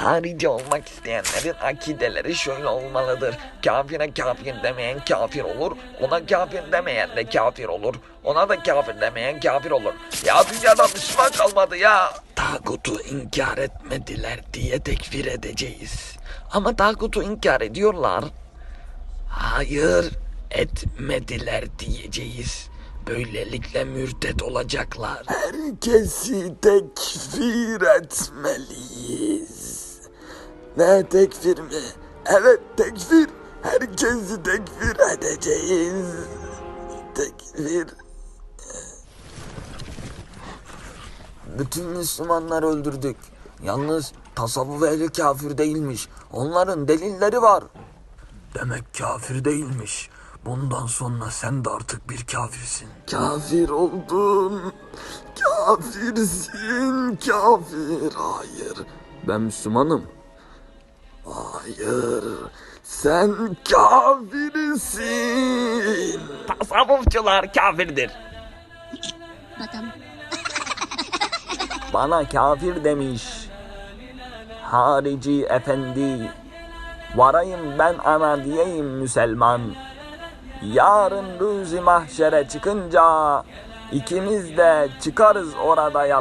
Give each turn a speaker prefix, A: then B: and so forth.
A: Harici olmak isteyenlerin akideleri şöyle olmalıdır. Kafire kafir demeyen kafir olur. Ona kafir demeyen de kafir olur. Ona da kafir demeyen kafir olur. Ya dünyada Müslüman kalmadı ya. Tağutu inkar etmediler diye tekfir edeceğiz. Ama tağutu inkar ediyorlar. Hayır etmediler diyeceğiz. Böylelikle mürtet olacaklar. Herkesi tekfir etmeliyiz. Ne tekfir mi? Evet tekfir. Herkesi tekfir edeceğiz. Tekfir. Bütün Müslümanlar öldürdük. Yalnız tasavvuf ehli kafir değilmiş. Onların delilleri var. Demek kafir değilmiş. Bundan sonra sen de artık bir kafirsin. Kafir oldun. Kafirsin kafir. Hayır. Ben Müslümanım. Hayır. Sen kafirsin. Tasavvufçular kafirdir. Bana kafir demiş. Harici efendi. Varayım ben ana diyeyim Müselman. Yarın rüzi mahşere çıkınca ikimiz de çıkarız orada yalan.